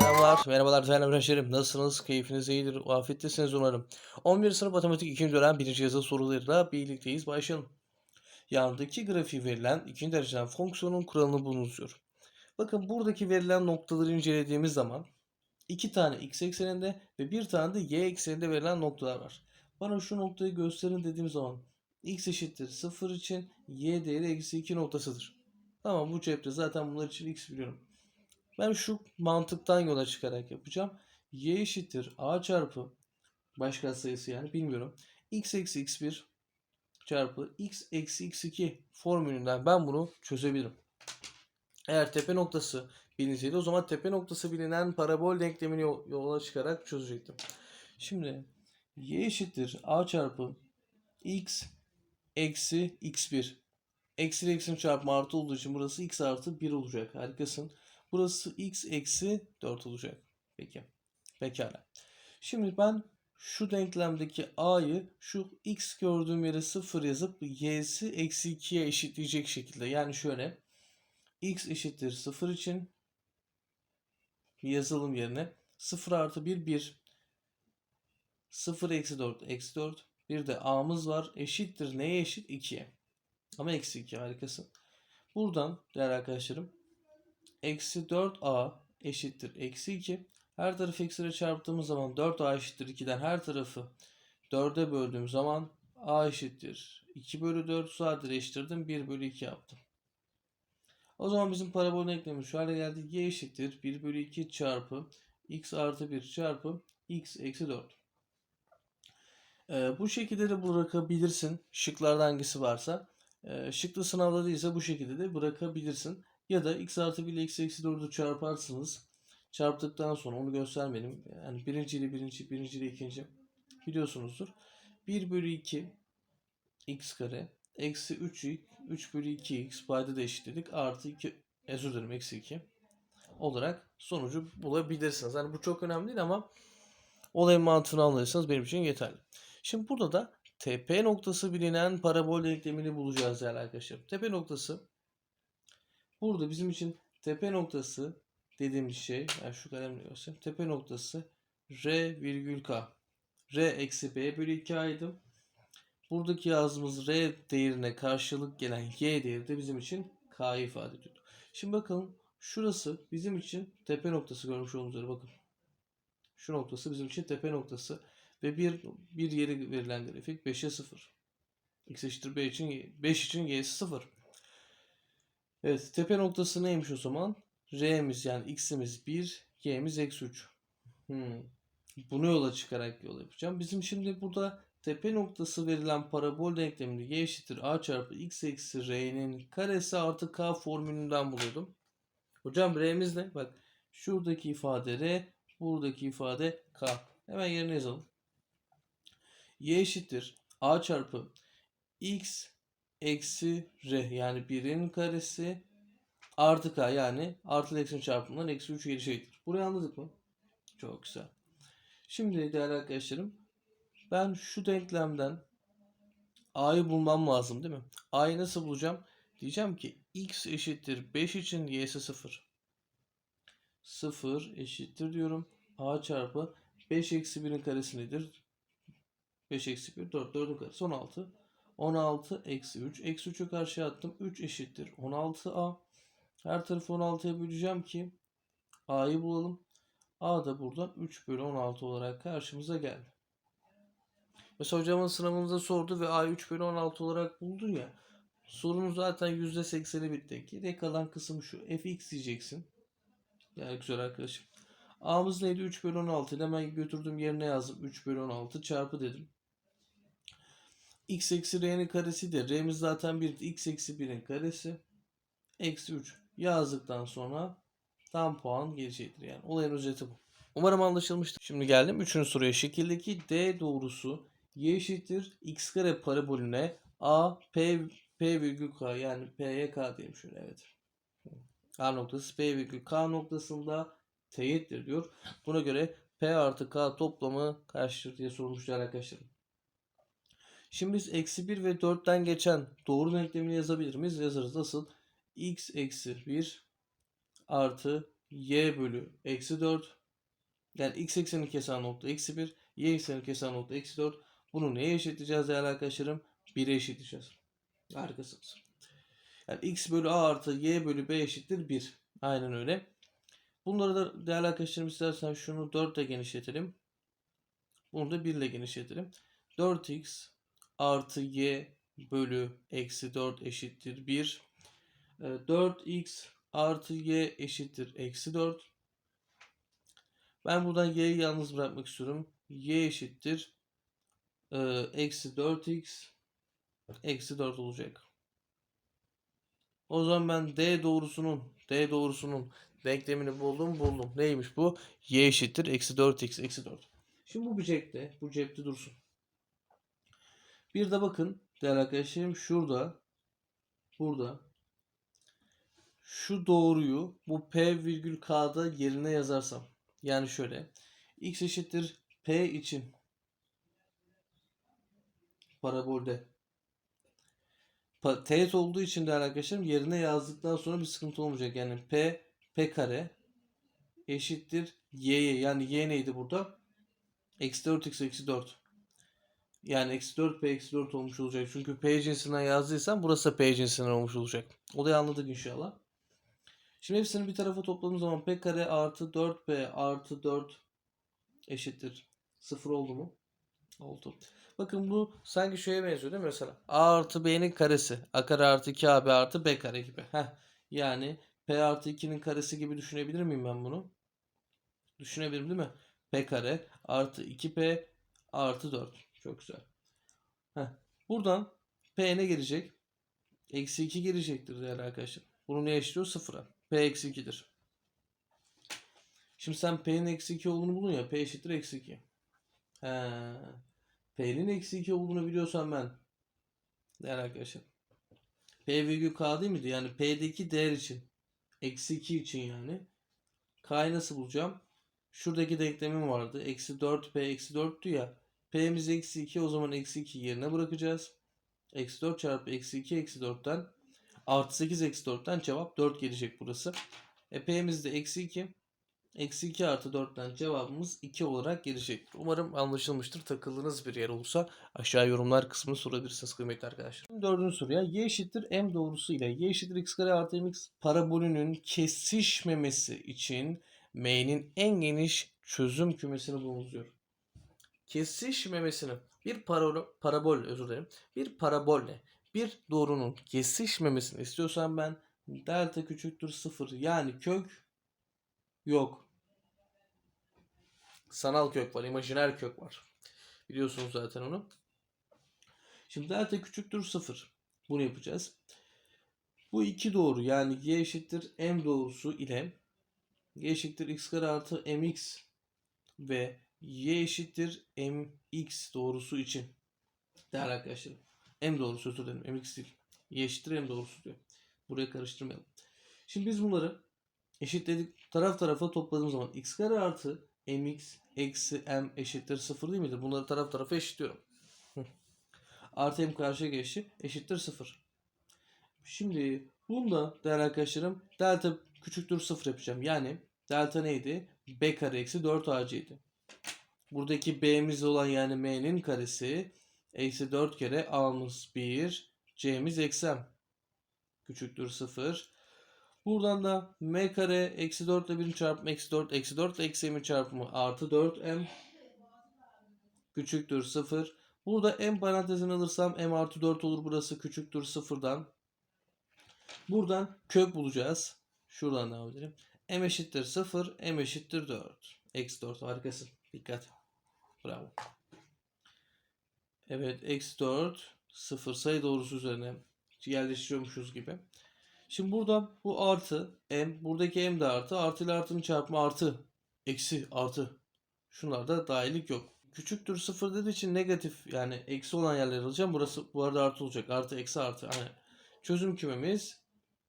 Merhabalar, merhabalar değerli öğrencilerim. Nasılsınız? Keyfiniz iyidir, afiyettesiniz umarım. 11. sınıf matematik 2. dönem 1. yazılı sorularıyla birlikteyiz. Başlayalım. Yandaki grafiği verilen ikinci dereceden fonksiyonun kuralını bulunuz diyor. Bakın buradaki verilen noktaları incelediğimiz zaman iki tane x ekseninde ve bir tane de y ekseninde verilen noktalar var. Bana şu noktayı gösterin dediğim zaman x eşittir 0 için y değeri eksi 2 noktasıdır. Tamam bu cepte zaten bunlar için x biliyorum. Ben şu mantıktan yola çıkarak yapacağım. y eşittir a çarpı başka sayısı yani bilmiyorum. x eksi x1 çarpı x eksi x2 formülünden ben bunu çözebilirim. Eğer tepe noktası bilinseydi o zaman tepe noktası bilinen parabol denklemini yo- yola çıkarak çözecektim. Şimdi y eşittir a çarpı x eksi x1. Eksi ile eksinin çarpımı artı olduğu için burası x artı 1 olacak. Harikasın. Burası x eksi 4 olacak. Peki. Pekala. Şimdi ben şu denklemdeki a'yı şu x gördüğüm yere 0 yazıp y'si eksi 2'ye eşitleyecek şekilde. Yani şöyle. x eşittir 0 için yazalım yerine. 0 artı 1 1. 0 eksi 4 eksi 4. Bir de a'mız var. Eşittir neye eşit? 2'ye. Ama eksi 2 harikasın. Buradan değerli arkadaşlarım eksi 4a eşittir eksi 2. Her tarafı eksiyle çarptığımız zaman 4a eşittir 2'den her tarafı 4'e böldüğüm zaman a eşittir 2 bölü 4 sadeleştirdim 1 bölü 2 yaptım. O zaman bizim parabol denklemimiz şu hale geldi. y eşittir 1 bölü 2 çarpı x artı 1 çarpı x eksi 4. Ee, bu şekilde de bırakabilirsin. Şıklarda hangisi varsa. Ee, şıklı sınavda değilse bu şekilde de bırakabilirsin. Ya da x artı 1 ile x eksi 4'ü çarparsınız. Çarptıktan sonra onu göstermedim. Yani birinci ile birinci, birinci ile ikinci biliyorsunuzdur. 1 bölü 2 x kare eksi 3 3 bölü 2 x payda da eşitledik. Artı 2 özür dilerim eksi 2 olarak sonucu bulabilirsiniz. Yani bu çok önemli değil ama olayın mantığını anlarsanız benim için yeterli. Şimdi burada da tepe noktası bilinen parabol denklemini bulacağız değerli arkadaşlar. Tepe noktası burada bizim için tepe noktası dediğimiz şey yani şu kalemle göstereyim. Tepe noktası R virgül K. R eksi B bölü 2 aydı. Buradaki yazdığımız R değerine karşılık gelen Y değeri de bizim için K'yı ifade ediyor. Şimdi bakalım şurası bizim için tepe noktası görmüş olduğunuz üzere bakın. Şu noktası bizim için tepe noktası ve bir bir yeri verilen grafik 5'e 0. X eşittir B için 5 için Y'si 0. Evet tepe noktası neymiş o zaman? R'miz yani X'imiz 1, Y'miz eksi 3. Hmm. Bunu yola çıkarak yol yapacağım. Bizim şimdi burada tepe noktası verilen parabol denklemini y eşittir a çarpı x eksi r'nin karesi artı k formülünden buluyordum. Hocam r'miz ne? Bak şuradaki ifade r, buradaki ifade k. Hemen yerine yazalım. Y eşittir a çarpı x eksi r yani 1'in karesi artı k yani artı eksinin çarpımından eksi 3 gelecektir. Burayı anladık mı? Çok güzel. Şimdi değerli arkadaşlarım ben şu denklemden a'yı bulmam lazım değil mi? a'yı nasıl bulacağım? Diyeceğim ki x eşittir 5 için y'si 0. 0 eşittir diyorum. a çarpı 5 eksi 1'in karesi nedir? 5 eksi 1 4 4'ün karesi 16. 16 eksi 3. Eksi 3'ü karşıya attım. 3 eşittir 16a. Her tarafı 16'ya böleceğim ki a'yı bulalım. A da buradan 3 bölü 16 olarak karşımıza geldi. Mesela hocamın sınavınıza sordu ve A 3 bölü 16 olarak buldu ya. Sorunun zaten %80'i bitti. Geriye kalan kısım şu. fx diyeceksin. Yani güzel arkadaşım. A'mız neydi? 3 bölü 16. Hemen götürdüm yerine yazdım. 3 bölü 16 çarpı dedim. X eksi r'nin karesi de r'miz zaten 1. x eksi 1'in karesi. Eksi 3 yazdıktan sonra tam puan gelecektir. Yani olayın özeti bu. Umarım anlaşılmıştır. Şimdi geldim 3. soruya. Şekildeki D doğrusu y eşittir x kare parabolüne a p p virgül k yani p'ye k diyelim şöyle evet. A noktası p virgül k noktasında teyittir diyor. Buna göre p artı k toplamı kaçtır diye sormuşlar arkadaşlarım. Şimdi biz eksi 1 ve 4'ten geçen doğru denklemini yazabilir miyiz? Yazarız. Nasıl? x eksi 1 artı y bölü eksi 4 yani x eksenin kesen nokta eksi 1 y eksenin kesen nokta eksi 4 bunu neye eşitleyeceğiz değerli arkadaşlarım? 1'e eşitleyeceğiz. Harikasınız. Yani x bölü a artı y bölü b eşittir 1. Aynen öyle. Bunları da değerli arkadaşlarım istersen şunu 4 ile genişletelim. Bunu da 1 ile genişletelim. 4x artı y bölü eksi 4 eşittir 1. Ee, 4x artı y eşittir eksi 4. Ben buradan y'yi yalnız bırakmak istiyorum. y eşittir e, eksi 4x eksi 4 olacak. O zaman ben d doğrusunun d doğrusunun denklemini buldum buldum. Neymiş bu? y eşittir eksi 4x eksi 4. Şimdi bu bir cepte. Bu cepte dursun. Bir de bakın değerli arkadaşlarım şurada burada şu doğruyu bu p virgül k'da yerine yazarsam yani şöyle x eşittir p için parabolde pa- teğet olduğu için değerli arkadaşlarım yerine yazdıktan sonra bir sıkıntı olmayacak. Yani p p kare eşittir y'ye yani y neydi burada? Eksi 4x eksi 4. Yani eksi 4p eksi 4 olmuş olacak. Çünkü p cinsinden yazdıysam burası da p cinsinden olmuş olacak. Olayı anladık inşallah. Şimdi hepsini bir tarafa topladığım zaman p kare artı 4p artı 4 eşittir. 0 oldu mu? Oldu. Bakın bu sanki şeye benziyor değil mi mesela? A artı b'nin karesi. A kare artı 2ab artı b kare gibi. Heh. Yani p artı 2'nin karesi gibi düşünebilir miyim ben bunu? Düşünebilirim değil mi? p kare artı 2p artı 4. Çok güzel. Heh. Buradan p ne gelecek? Eksi 2 gelecektir değerli arkadaşlar. Bunu ne eşliyor? Sıfıra. p eksi 2'dir. Şimdi sen p'nin eksi 2 olduğunu bulun ya. p eşittir eksi 2. He. P'nin eksi 2 olduğunu biliyorsam ben değerli arkadaşlar. P virgül K değil miydi? Yani P'deki değer için. Eksi 2 için yani. K'yı nasıl bulacağım? Şuradaki denklemim vardı. Eksi 4P eksi 4'tü ya. P'miz eksi 2 o zaman eksi 2 yerine bırakacağız. Eksi 4 çarpı eksi 2 eksi 4'ten artı 8 eksi 4'ten cevap 4 gelecek burası. E P'miz de eksi 2. Eksi 2 artı 4'ten cevabımız 2 olarak gelecektir. Umarım anlaşılmıştır. Takıldığınız bir yer olursa aşağı yorumlar kısmını sorabilirsiniz kıymetli arkadaşlar. Dördüncü soruya y eşittir m doğrusu ile y eşittir x kare artı mx parabolünün kesişmemesi için m'nin en geniş çözüm kümesini bulunuz diyor. Kesişmemesini bir parabol, parabol özür dilerim. Bir parabolle bir doğrunun kesişmemesini istiyorsam ben delta küçüktür 0 yani kök yok. Sanal kök var, imajiner kök var. Biliyorsunuz zaten onu. Şimdi delta küçüktür 0. Bunu yapacağız. Bu iki doğru yani y eşittir m doğrusu ile y eşittir x kare artı mx ve y eşittir mx doğrusu için değerli arkadaşlarım. m doğrusu özür dilerim mx değil. y eşittir m doğrusu diyor. Buraya karıştırmayalım. Şimdi biz bunları eşitledik taraf tarafa topladığım zaman x kare artı mx eksi m eşittir 0 değil midir? Bunları taraf tarafa eşitliyorum. Artı m karşıya geçti. Eşittir 0. Şimdi bunda değerli arkadaşlarım delta küçüktür 0 yapacağım. Yani delta neydi? b kare eksi 4 ac'ydi. Buradaki b'miz olan yani m'nin karesi eksi 4 kere a'mız 1 c'miz eksi m küçüktür 0. Buradan da m kare eksi 4 ile 1 çarpımı eksi 4 eksi 4 ile eksi m çarpımı artı 4m küçüktür 0. Burada m parantezini alırsam m artı 4 olur burası küçüktür 0'dan. Buradan kök bulacağız. Şuradan devam edelim. m eşittir 0 m eşittir 4. Eksi 4 harikasın. Dikkat. Bravo. Evet eksi 4 0 sayı doğrusu üzerine yerleştiriyormuşuz gibi. Şimdi burada bu artı m. Buradaki m de artı. Artı ile artının çarpımı artı. Eksi artı. Şunlarda dahillik yok. Küçüktür sıfır dediği için negatif yani eksi olan yerleri alacağım. Burası bu arada artı olacak. Artı eksi artı. Yani çözüm kümemiz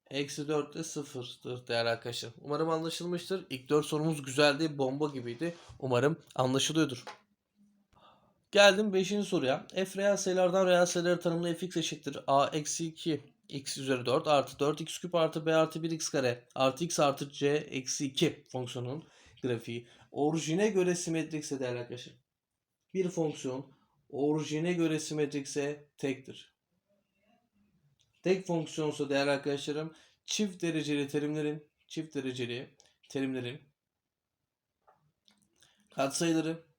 eksi 4 ile sıfırdır değerli arkadaşlar. Umarım anlaşılmıştır. İlk 4 sorumuz güzeldi. Bomba gibiydi. Umarım anlaşılıyordur. Geldim 5. soruya. F reel sayılardan reel sayıları tanımlı fx eşittir a eksi 2 x üzeri 4 artı 4 x küp artı b artı 1 x kare artı x artı c eksi 2 fonksiyonunun grafiği. Orijine göre simetrikse değerli arkadaşlar. Bir fonksiyon orijine göre simetrikse tektir. Tek fonksiyonsa değerli arkadaşlarım çift dereceli terimlerin çift dereceli terimlerin katsayıları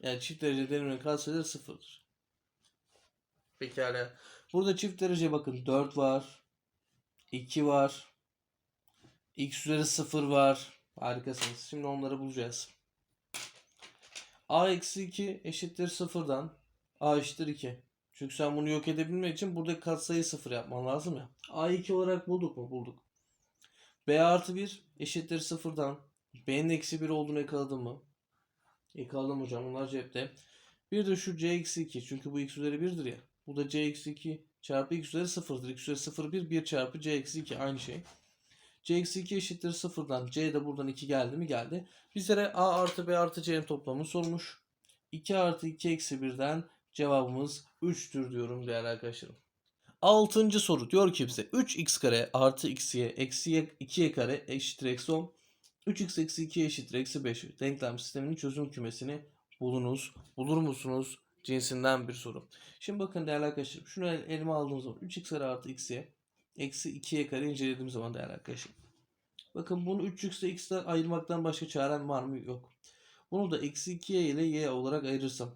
yani çift derece terimlerin katsayıları sıfırdır. Pekala. Burada çift derece bakın 4 var. 2 var. X üzeri 0 var. Harikasınız. Şimdi onları bulacağız. A eksi 2 eşittir 0'dan. A eşittir 2. Çünkü sen bunu yok edebilmek için burada katsayı 0 yapman lazım ya. A2 olarak bulduk mu? Bulduk. B artı 1 eşittir 0'dan. B'nin eksi 1 olduğunu yakaladım mı? Yakaladım hocam. Bunlar cepte. Bir de şu C eksi 2. Çünkü bu X üzeri 1'dir ya. Bu da C eksi 2 çarpı X üzeri 0'dır. X üzeri 0 1 1 çarpı C eksi 2 aynı şey. C eksi 2 eşittir 0'dan. C de buradan 2 geldi mi? Geldi. Bizlere A artı B artı C'nin toplamını sormuş. 2 artı 2 eksi 1'den cevabımız 3'tür diyorum değerli arkadaşlarım. Altıncı soru diyor ki bize 3x kare artı x'ye eksi 2y kare eşittir eksi 10. 3x eksi 2 eşittir eksi 5 denklem sisteminin çözüm kümesini bulunuz. Bulur musunuz? Cinsinden bir soru. Şimdi bakın değerli arkadaşlar şunu el- elime aldığım zaman 3x kare artı x'ye eksi 2y kare incelediğim zaman değerli arkadaşlar. Bakın bunu 3x ile x'ten ayırmaktan başka çarem var mı? Yok. Bunu da eksi 2y ile y olarak ayırırsam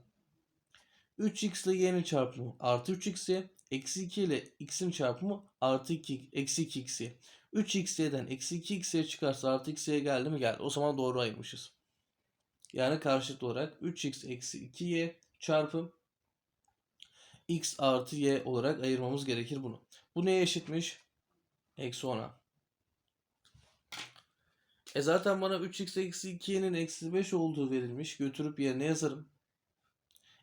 3x ile y'nin çarpımı artı 3x'ye eksi 2 ile x'in çarpımı artı 2 eksi 2x'ye 3x'den eksi 2x'ye çıkarsa artı x'ye geldi mi geldi. O zaman doğru ayırmışız. Yani karşılık olarak 3x eksi 2y çarpı x artı y olarak ayırmamız gerekir bunu. Bu neye eşitmiş? Eksi 10'a. E zaten bana 3x eksi 2y'nin eksi 5 olduğu verilmiş. Götürüp yerine yazarım.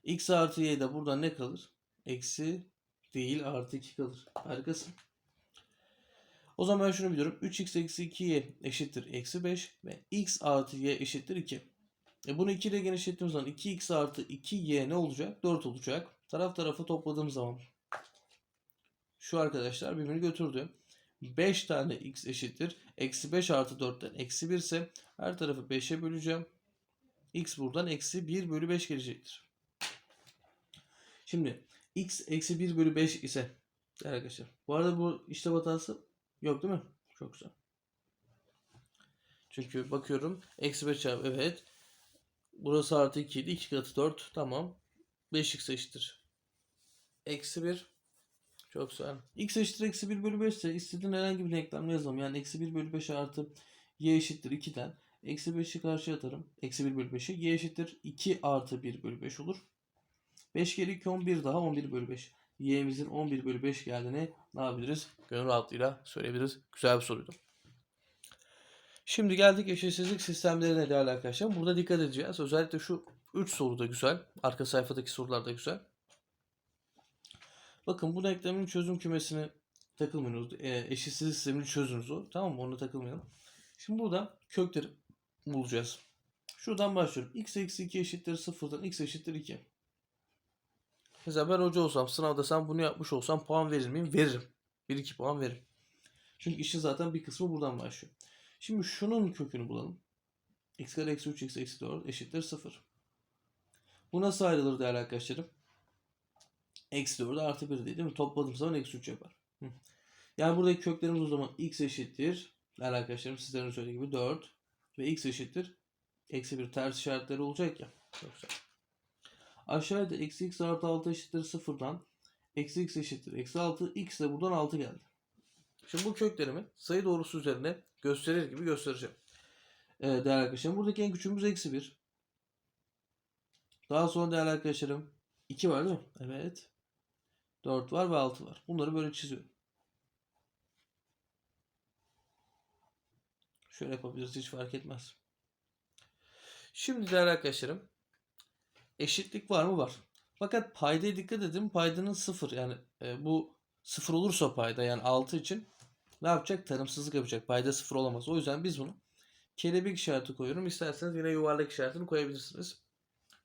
x artı y de buradan ne kalır? Eksi değil artı 2 kalır. Harikasın. O zaman ben şunu biliyorum. 3x eksi 2y eşittir eksi 5 ve x artı y eşittir 2. E bunu 2 ile genişlettiğimiz zaman 2x artı 2y ne olacak? 4 olacak. Taraf tarafı topladığım zaman şu arkadaşlar birbirini götürdü. 5 tane x eşittir. Eksi 5 artı 4'ten eksi 1 ise her tarafı 5'e böleceğim. x buradan eksi 1 bölü 5 gelecektir. Şimdi x eksi 1 bölü 5 ise arkadaşlar. Bu arada bu işlem hatası yok değil mi? Çok güzel. Çünkü bakıyorum. Eksi 5 çarpı evet. Burası artı 2 idi. 2 katı 4. Tamam. 5x eşittir. Eksi 1. Çok güzel. x eşittir eksi 1 bölü 5 ise istediğin herhangi bir denklemle yazalım. Yani eksi 1 bölü 5 artı y eşittir 2'den. Eksi 5'i karşıya atarım. Eksi 1 bölü 5'i. y eşittir 2 artı 1 bölü 5 olur. 5 kere 2 11 daha 11 bölü 5. Y'mizin 11 bölü 5 geldiğini ne yapabiliriz? Gönül rahatlığıyla söyleyebiliriz. Güzel bir soruydu. Şimdi geldik eşitsizlik sistemlerine değerli arkadaşlar. Burada dikkat edeceğiz. Özellikle şu 3 soru da güzel. Arka sayfadaki sorular da güzel. Bakın bu denklemin çözüm kümesini takılmıyorsunuz. E, eşitsizlik sistemini çözünüz o. Tamam mı? Onu takılmayalım. Şimdi burada kökleri bulacağız. Şuradan başlıyorum. x eksi 2 eşittir 0'dan x eşittir 2. Mesela ben hoca olsam sınavda sen bunu yapmış olsam puan verir miyim? Veririm. 1-2 puan veririm. Çünkü işin zaten bir kısmı buradan başlıyor. Şimdi şunun kökünü bulalım. x kare eksi 3 x eksi 4 eşittir 0. Bu nasıl ayrılır değerli arkadaşlarım? Eksi 4 artı 1 değil, değil mi? Topladığım zaman eksi 3 yapar. Yani buradaki köklerimiz o zaman x eşittir. Değerli arkadaşlarım sizlerin söylediği gibi 4 ve x eşittir. Eksi 1 ters işaretleri olacak ya. Çok güzel. Aşağıda eksi x artı 6 eşittir 0'dan eksi x eşittir eksi 6 x de buradan 6 geldi. Şimdi bu köklerimi sayı doğrusu üzerine gösterir gibi göstereceğim. Ee, değerli arkadaşlarım buradaki en küçüğümüz eksi 1. Daha sonra değerli arkadaşlarım 2 var değil mi? Evet. 4 var ve 6 var. Bunları böyle çiziyorum. Şöyle yapabiliriz hiç fark etmez. Şimdi değerli arkadaşlarım eşitlik var mı? Var. Fakat paydaya dikkat edin. Paydanın 0 yani e, bu 0 olursa payda yani 6 için ne yapacak? Tarımsızlık yapacak. Payda 0 olamaz. O yüzden biz bunu kelebek işareti koyuyorum. İsterseniz yine yuvarlak işaretini koyabilirsiniz.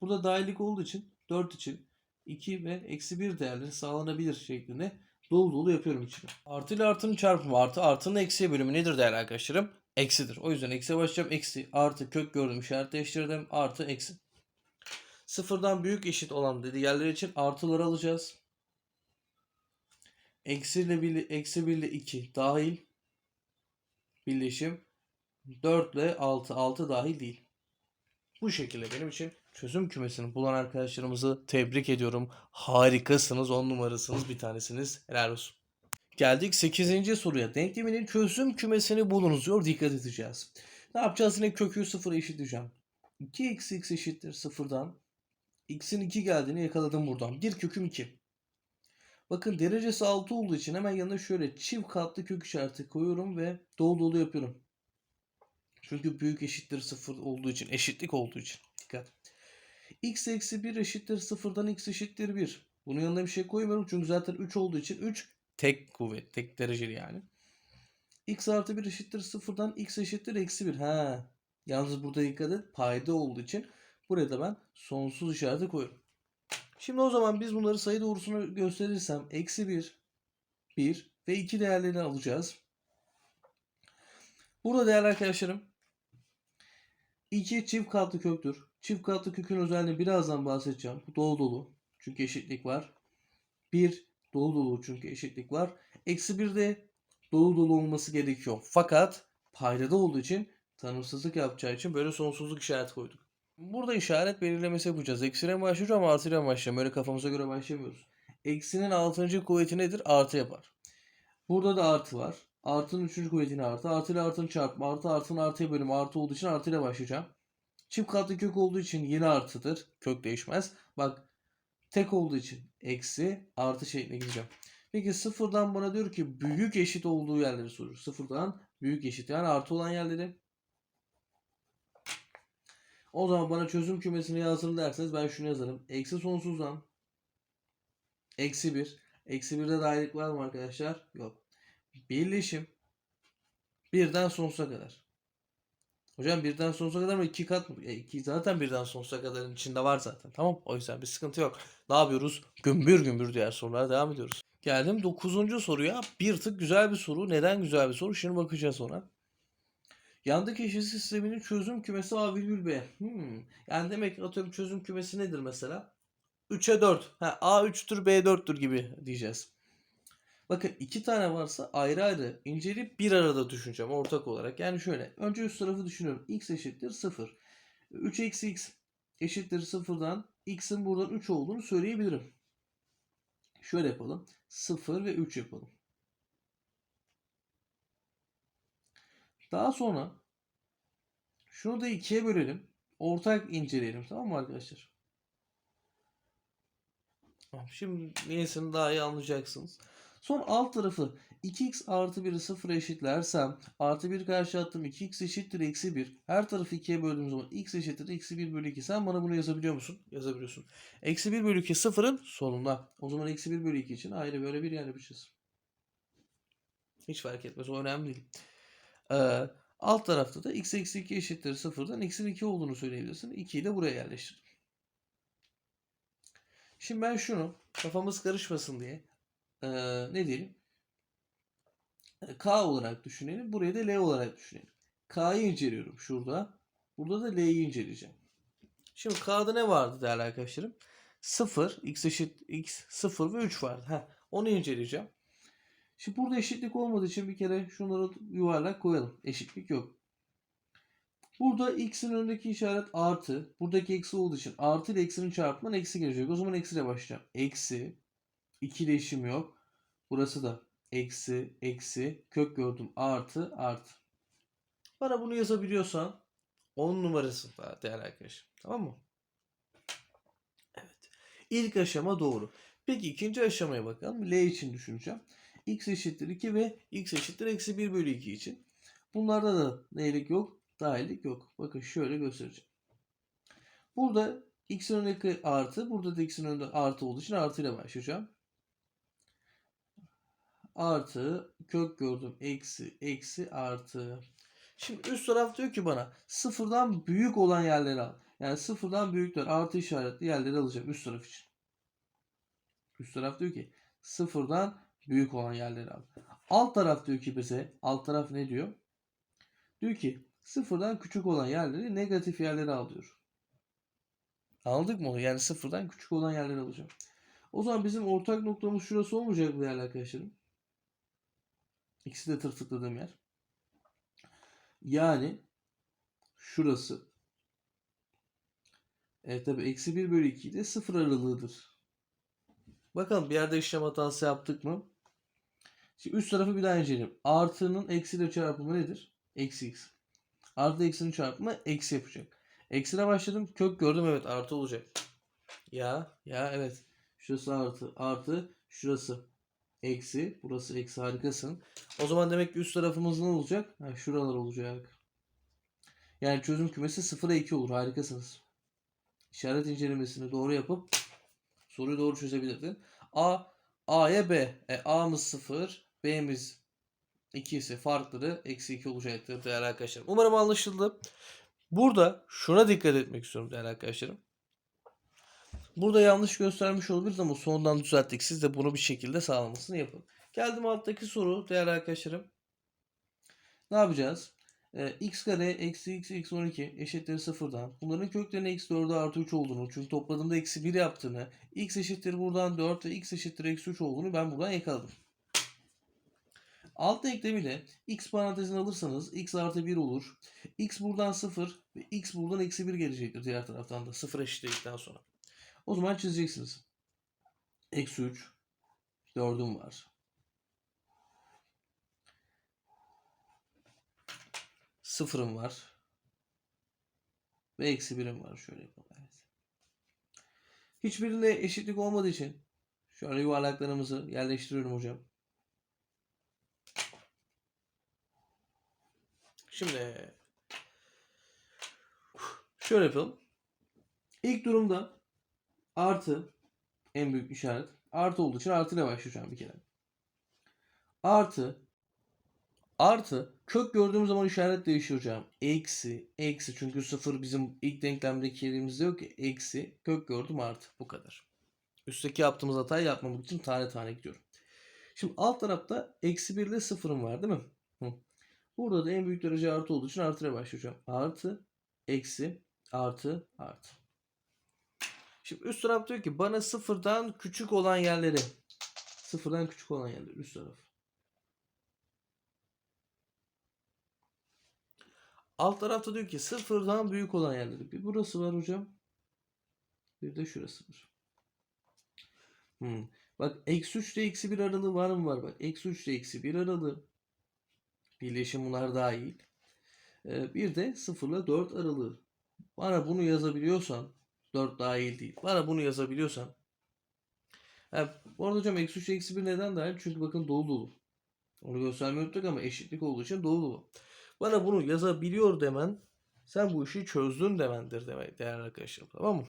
Burada dahillik olduğu için 4 için 2 ve eksi 1 değerleri sağlanabilir şeklinde dolu dolu yapıyorum içine. Artı ile artının çarpımı artı artının eksiye bölümü nedir değerli arkadaşlarım? Eksidir. O yüzden eksiye başlayacağım. Eksi artı kök gördüm işaret değiştirdim. Artı eksi. Sıfırdan büyük eşit olan dedi yerler için artıları alacağız. Eksi ile eksi 1 ile 2 dahil. Birleşim. 4 ile 6. 6 dahil değil. Bu şekilde benim için çözüm kümesini bulan arkadaşlarımızı tebrik ediyorum. Harikasınız. 10 numarasınız. Bir tanesiniz. Helal olsun. Geldik 8. soruya. Denkleminin çözüm kümesini bulunuz diyor. Dikkat edeceğiz. Ne yapacağız? Yine kökü 0 eşitleyeceğim. 2 eksi x eşittir 0'dan. X'in 2 geldiğini yakaladım buradan. 1 köküm 2. Bakın derecesi 6 olduğu için hemen yanına şöyle çift katlı kök işareti koyuyorum ve dolu dolu yapıyorum. Çünkü büyük eşittir 0 olduğu için, eşitlik olduğu için. Dikkat. x eksi 1 eşittir 0'dan x eşittir 1. Bunun yanına bir şey koymuyorum çünkü zaten 3 olduğu için 3 tek kuvvet, tek dereceli yani. x artı 1 eşittir 0'dan x eşittir eksi 1. Ha. Yalnız burada dikkat et payda olduğu için buraya da ben sonsuz işareti koyuyorum. Şimdi o zaman biz bunları sayı doğrusunu gösterirsem eksi 1, 1 ve 2 değerlerini alacağız. Burada değerli arkadaşlarım 2 çift katlı köktür. Çift katlı kökün özelliğini birazdan bahsedeceğim. Bu dolu dolu. Çünkü eşitlik var. 1 dolu dolu çünkü eşitlik var. Eksi 1 de dolu dolu olması gerekiyor. Fakat paydada olduğu için tanımsızlık yapacağı için böyle sonsuzluk işareti koyduk. Burada işaret belirlemesi yapacağız. Eksiyle mi başlayacağım artıyla mı başlayacağım? Böyle kafamıza göre başlamıyoruz. Eksinin 6. kuvveti nedir? Artı yapar. Burada da artı var. Artının 3. kuvvetini artı. Artı ile artının çarpımı. Artı artının artıya bölümü. Artı olduğu için artıyla başlayacağım. Çift katlı kök olduğu için yine artıdır. Kök değişmez. Bak tek olduğu için eksi artı şekline gideceğim. Peki sıfırdan bana diyor ki büyük eşit olduğu yerleri soruyor. Sıfırdan büyük eşit yani artı olan yerleri. O zaman bana çözüm kümesini yazın derseniz ben şunu yazarım. Eksi sonsuzdan eksi 1. Eksi 1'de dahillik var mı arkadaşlar? Yok. Birleşim birden sonsuza kadar. Hocam birden sonsuza kadar mı? iki kat mı? E, iki, zaten birden sonsuza kadarın içinde var zaten. Tamam. O yüzden bir sıkıntı yok. Ne yapıyoruz? Gümbür gümbür diğer sorulara devam ediyoruz. Geldim 9. soruya. Bir tık güzel bir soru. Neden güzel bir soru? Şimdi bakacağız ona. Yandaki eşitlik sisteminin çözüm kümesi A virgül B. Hmm. Yani demek ki atıyorum çözüm kümesi nedir mesela? 3'e 4. Ha, A 3'tür B 4'tür gibi diyeceğiz. Bakın iki tane varsa ayrı ayrı inceleyip bir arada düşüneceğim ortak olarak. Yani şöyle. Önce üst tarafı düşünüyorum. x eşittir 0. 3 eksi x eşittir 0'dan x'in buradan 3 olduğunu söyleyebilirim. Şöyle yapalım. 0 ve 3 yapalım. Daha sonra şunu da ikiye bölelim. Ortak inceleyelim. Tamam mı arkadaşlar? Şimdi niyesini daha iyi anlayacaksınız. Son alt tarafı 2x artı 1'i 0 eşitlersem artı 1 karşı attım 2x eşittir eksi 1. Her tarafı 2'ye böldüğüm zaman x eşittir eksi 1 bölü 2. Sen bana bunu yazabiliyor musun? Yazabiliyorsun. Eksi 1 bölü 2 sıfırın sonunda. O zaman eksi 1 bölü 2 için ayrı böyle bir yer yapacağız. Hiç fark etmez. O önemli değil. Ee, alt tarafta da x eksi 2 eşittir sıfırdan x'in 2 olduğunu söyleyebilirsin. 2'yi de buraya yerleştirdim. Şimdi ben şunu kafamız karışmasın diye ee, ne diyelim? Ee, K olarak düşünelim. Burayı da L olarak düşünelim. K'yı inceliyorum şurada. Burada da L'yi inceleyeceğim. Şimdi K'da ne vardı değerli arkadaşlarım? 0, x eşit x, 0 ve 3 vardı. Heh, onu inceleyeceğim. Şimdi burada eşitlik olmadığı için bir kere şunları yuvarlak koyalım. Eşitlik yok. Burada x'in önündeki işaret artı. Buradaki eksi olduğu için artı ile eksinin çarpımından eksi gelecek. O zaman eksiyle başlayacağım. Eksi. 2 değişim yok. Burası da eksi eksi kök gördüm artı artı. Bana bunu yazabiliyorsan 10 numarası daha değerli arkadaşım. Tamam mı? Evet. İlk aşama doğru. Peki ikinci aşamaya bakalım. L için düşüneceğim. X eşittir 2 ve x eşittir eksi 1 bölü 2 için. Bunlarda da neylik yok? Dahillik yok. Bakın şöyle göstereceğim. Burada x'in önündeki artı. Burada da x'in önünde artı olduğu için artıyla başlayacağım. Artı kök gördüm. Eksi eksi artı. Şimdi üst taraf diyor ki bana sıfırdan büyük olan yerleri al. Yani sıfırdan büyükler artı işaretli yerleri alacağım üst taraf için. Üst taraf diyor ki sıfırdan büyük olan yerleri al. Alt taraf diyor ki bize alt taraf ne diyor? Diyor ki sıfırdan küçük olan yerleri negatif yerleri al diyor. Anladık mı onu? Yani sıfırdan küçük olan yerleri alacağım. O zaman bizim ortak noktamız şurası olmayacak mı değerli arkadaşlarım? İkisi de tırtıkladığım yer. Yani şurası. Evet tabi eksi 1 bölü 2 de sıfır aralığıdır. Bakalım bir yerde işlem hatası yaptık mı? Şimdi üst tarafı bir daha inceleyelim. Artının eksiyle çarpımı nedir? Eksi x. Artı eksinin çarpımı eksi yapacak. Eksine başladım. Kök gördüm. Evet artı olacak. Ya ya evet. Şurası artı. Artı. Şurası eksi. Burası eksi. Harikasın. O zaman demek ki üst tarafımız ne olacak? Ha, şuralar olacak. Yani çözüm kümesi 0'a 2 olur. Harikasınız. İşaret incelemesini doğru yapıp soruyu doğru çözebilirdin. A A'ya B. E, A'mız 0. B'miz 2 ise farkları eksi 2 olacaktır değerli arkadaşlarım. Umarım anlaşıldı. Burada şuna dikkat etmek istiyorum değerli arkadaşlarım. Burada yanlış göstermiş olabiliriz ama sondan düzelttik. Siz de bunu bir şekilde sağlamasını yapın. Geldim alttaki soru değerli arkadaşlarım. Ne yapacağız? Ee, x kare eksi x eksi 12 eşittir sıfırdan. Bunların köklerinin eksi 4'e artı 3 olduğunu çünkü topladığımda eksi 1 yaptığını x eşittir buradan 4 ve x eşittir eksi 3 olduğunu ben buradan yakaladım. Alt denklemiyle x parantezini alırsanız x artı 1 olur. x buradan 0 ve x buradan eksi 1 gelecektir diğer taraftan da 0 eşitledikten sonra. O zaman çizeceksiniz. Eksi 3 4'üm var. Sıfırım var. Ve eksi birim var. Şöyle yapalım. Evet. Hiçbirinde eşitlik olmadığı için şöyle yuvarlaklarımızı yerleştiriyorum hocam. Şimdi şöyle yapalım. İlk durumda artı en büyük işaret artı olduğu için artı ile başlayacağım bir kere. Artı Artı kök gördüğüm zaman işaret değişiyor. Eksi, eksi çünkü sıfır bizim ilk denklemdeki yerimizde yok ki. Eksi, kök gördüm artı. Bu kadar. Üstteki yaptığımız hatayı yapmamak için tane tane gidiyorum. Şimdi alt tarafta eksi 1 ile sıfırım var değil mi? Burada da en büyük derece artı olduğu için artıya başlayacağım. Artı, eksi, artı, artı. Şimdi üst taraf diyor ki bana sıfırdan küçük olan yerleri. Sıfırdan küçük olan yerleri üst taraf. Alt tarafta diyor ki sıfırdan büyük olan yerleri. Bir burası var hocam. Bir de şurası var. Hmm. Bak eksi 3 ile eksi 1 aralığı var mı var bak. Eksi 3 ile eksi 1 aralığı. Birleşim bunlar dahil. Ee, bir de 0 ile 4 aralığı. Bana bunu yazabiliyorsan 4 dahil değil. Bana bunu yazabiliyorsan ha, bu arada hocam eksi 3 ile eksi 1 neden dahil? Çünkü bakın dolu dolu. Onu göstermeyi unuttuk ama eşitlik olduğu için dolu dolu. Bana bunu yazabiliyor demen sen bu işi çözdün demendir demek değerli arkadaşlar. Tamam mı?